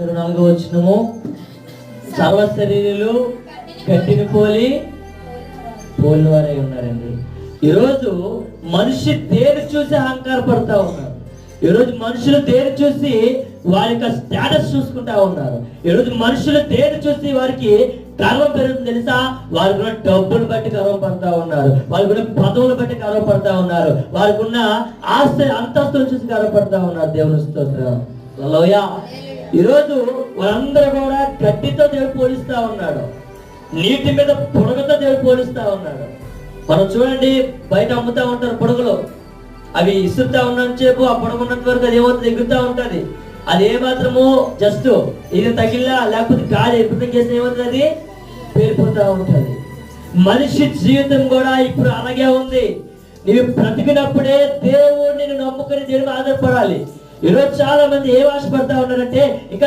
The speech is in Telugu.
ఇరవై నాలుగో వచ్చినము సర్వ శరీరులు గట్టిని పోలి పోలిన వారై ఉన్నారండి. ఈరోజు మనిషి దేని చూసి అహంకారపడతా ఉన్నారు. ఈరోజు మనుషులు దేని చూసి వారి యొక్క స్టేటస్ చూసుకుంటా ఉన్నారు. ఈరోజు మనుషులు దేని చూసి వారికి గర్వం పెరుగుతుంది తెలుసా? వారు కూడా డబ్బులు బట్టి గర్వపడతా ఉన్నారు. వారు కూడా పదవులు బట్టి గర్వపడతా ఉన్నారు. వారికి ఉన్న ఆస్తి అంతస్తులు చూసి గర్వపడతా ఉన్నారు. దేవుని స్తోత్రం. ఈరోజు వాళ్ళందరూ కూడా గడ్డితో దేవుడు పోలిస్తా ఉన్నాడు. నీటి మీద పొడగతో దేవుడు పోలిస్తా ఉన్నాడు. మనం చూడండి బయట అమ్ముతా ఉంటారు పొడుగులు. అవి ఇసురుతా ఉన్నంత సేపు ఆ పొడవు ఉన్నంత వరకు అది ఏమవుతుంది? ఎగురుతా ఉంటుంది. అది ఏ మాత్రము జస్ట్ ఇది తగిలినా లేకపోతే గాలి ఎప్పుడు చేస్తే ఏమవుతుంది అది? పేరిపోతూ ఉంటుంది. మనిషి జీవితం కూడా ఇప్పుడు అలాగే ఉంది. నీవు బ్రతికినప్పుడే దేవుడిని నమ్ముకుని దేవుని ఆధారపడాలి. ఈరోజు చాలా మంది ఏం ఆశపడతా ఉన్నారంటే ఇంకా